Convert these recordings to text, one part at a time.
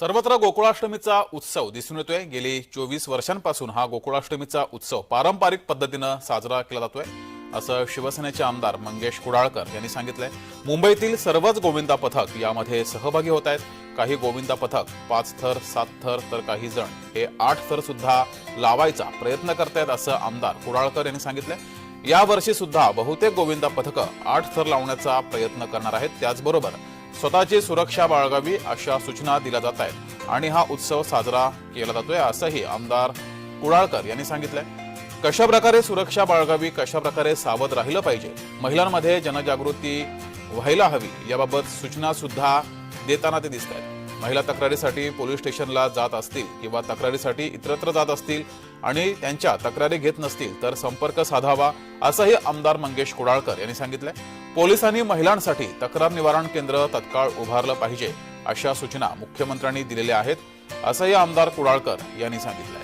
सर्वत्र गोकुळाष्टमीचा उत्सव दिसून येतोय. गेली चोवीस वर्षांपासून हा गोकुळाष्टमीचा उत्सव पारंपरिक पद्धतीनं साजरा केला जातोय. असं शिवसेनेचे आमदार मंगेश कुडाळकर यांनी सांगितलंय. मुंबईतील सर्वच गोविंदा पथक यामध्ये सहभागी होत आहेत. काही गोविंदा पथक पाच थर सात थर तर काही जण हे आठ थर सुद्धा लावायचा प्रयत्न करतायत असं आमदार कुडाळकर यांनी सांगितलंय. यावर्षी सुद्धा बहुतेक गोविंदा पथकं आठ थर लावण्याचा प्रयत्न करणार आहेत. त्याचबरोबर स्वतःची सुरक्षा बाळगावी अशा सूचना दिल्या जात आहेत. आणि हा उत्सव साजरा केला जातोय असंही आमदार कुडाळकर यांनी सांगितलंय. कशा प्रकारे सुरक्षा बाळगावी कशा प्रकारे सावध राहिलं पाहिजे महिलांमध्ये जनजागृती व्हायला हवी याबाबत सूचना सुद्धा देताना ते दिसत आहेत महिला तक्रारीसाठी पोलीस स्टेशनला जात असतील किंवा तक्रारीसाठी इतरत्र जात असतील आणि त्यांच्या तक्रारी घेत नसतील तर संपर्क साधावा असंही आमदार मंगेश कुडाळकर यांनी सांगितलंय. पोलिसांनी महिलांसाठी तक्रार निवारण केंद्र तत्काळ उभारलं पाहिजे अशा सूचना मुख्यमंत्र्यांनी दिलेल्या आहेत असंही आमदार कुडाळकर यांनी सांगितलंय.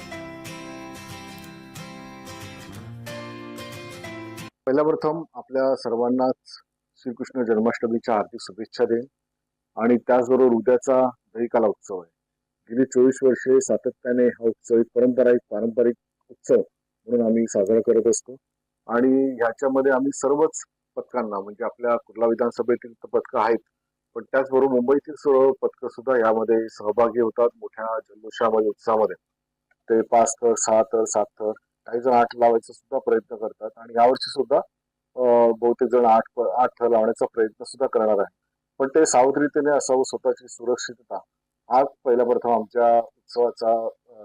पहिल्या प्रथम आपल्या सर्वांनाच श्रीकृष्ण जन्माष्टमीच्या हार्दिक शुभेच्छा देईन. आणि त्याचबरोबर उद्याचा दहिकाला उत्सव आहे. गेली चोवीस वर्षे सातत्याने हा उत्सव एक पारंपरिक पारंपरिक उत्सव म्हणून आम्ही साजरा करत असतो. आणि ह्याच्यामध्ये आम्ही सर्वच पथकांना म्हणजे आपल्या कुर्ला विधानसभेतील तर पथकं आहेत पण त्याचबरोबर मुंबईतील सर्व पथकं सुद्धा यामध्ये सहभागी होतात मोठ्या जल्लोषामध्ये उत्साहामध्ये. ते पाच थर सहा थर सात थर काही जण आठ लावायचा सुद्धा प्रयत्न करतात. आणि यावर्षी सुद्धा बहुतेक जण आठ प- आठ थर लावण्याचा प्रयत्न सुद्धा करणार आहे पण ते सावधरीतीने असावं स्वतःची सुरक्षितता. हा पहिला प्रथम आमच्या उत्सवाचा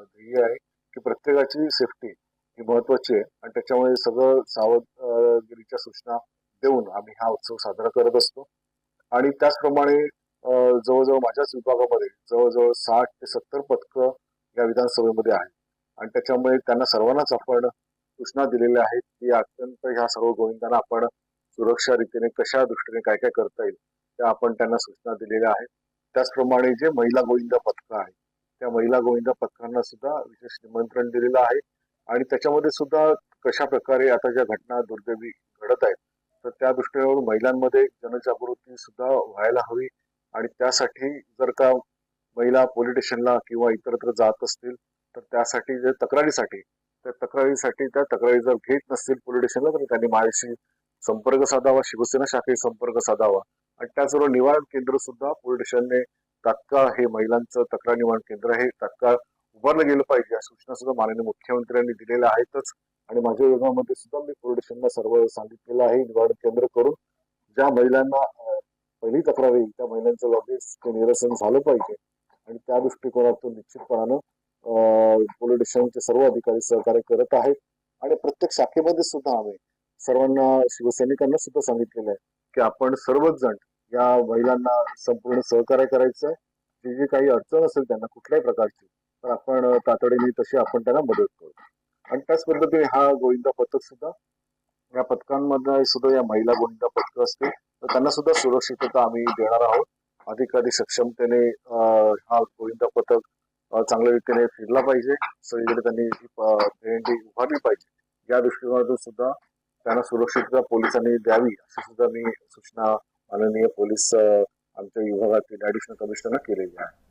ध्येय आहे की प्रत्येकाची सेफ्टी ही महत्वाची आहे आणि त्याच्यामुळे सगळं सावधगिरीच्या सूचना देऊन आम्ही हा उत्सव साजरा करत असतो. आणि त्याचप्रमाणे जवळजवळ माझ्याच विभागामध्ये जवळजवळ साठ ते सत्तर पथकं या विधानसभेमध्ये आहेत. आणि त्याच्यामुळे त्यांना सर्वांनाच आपण सूचना दिलेल्या आहेत की अत्यंत ह्या सर्व गोविंदांना आपण सुरक्षा रीतीने कशा दृष्टीने काय काय करता येईल त्या आपण त्यांना सूचना दिलेल्या आहेत त्याचप्रमाणे जे महिला गोविंदा पथकं आहेत त्या महिला गोविंदा पथकांना सुद्धा विशेष निमंत्रण दिलेलं आहे. आणि त्याच्यामध्ये सुद्धा कशा प्रकारे आता ज्या घटना दुर्दैवी घडत आहेत तर त्या दृष्टीवरून महिलांमध्ये जनजागृती सुद्धा व्हायला हवी. आणि त्यासाठी जर का महिला पोलीस स्टेशनला किंवा इतरत्र जात असतील तर त्यासाठी जे तक्रारीसाठी त्या तक्रारीसाठी त्या तक्रारी जर घेत नसतील पोलीस स्टेशनला तर त्यांनी माझ्याशी संपर्क साधावा शिवसेना शाखेशी संपर्क साधावा. आणि त्याचबरोबर निवारण केंद्र सुद्धा पोलीस स्टेशनने तात्काळ हे महिलांचं तक्रार निवारण केंद्र हे तात्काळ उभारलं गेलं पाहिजे. या सूचना सुद्धा माननीय मुख्यमंत्र्यांनी दिलेल्या आहेतच. आणि माझ्या विभागामध्ये सुद्धा मी पोलीस स्टेशनला सर्व सांगितलेलं आहे. निवारण केंद्र करून ज्या महिलांना पहिली तक्रार येईल त्या महिलांचं लगेच ते निरसन झालं पाहिजे. आणि त्या दृष्टिकोनातून निश्चितपणानं पोलीस स्टेशनचे सर्व अधिकारी सहकार्य करत आहेत. आणि प्रत्येक शाखेमध्ये सुद्धा आम्ही सर्वांना शिवसैनिकांना सुद्धा सांगितलेलं आहे. की आपण सर्वच जण या महिलांना संपूर्ण सहकार्य करायचं आहे जी जी काही अडचण असेल त्यांना कुठल्याही प्रकारची तर आपण तातडीने तशी आपण त्यांना मदत करू. आणि त्याच पद्धतीने हा गोविंदा पथक सुद्धा या पथकांमध्ये सुद्धा या महिला गोविंदा पथक असतील तर त्यांना सुद्धा सुरक्षितता आम्ही देणार आहोत. अधिक अधिक सक्षमतेने हा गोविंदा पथक चांगल्या रीतीने फिरला पाहिजे. सगळीकडे त्यांनी उभारली पाहिजे. या दृष्टिकोनातून सुद्धा त्यांना सुरक्षितता पोलिसांनी द्यावी अशी सुद्धा मी सूचना माननीय पोलीस आमच्या विभागातील ऍडिशनल कमिशनरना केलेली आहे.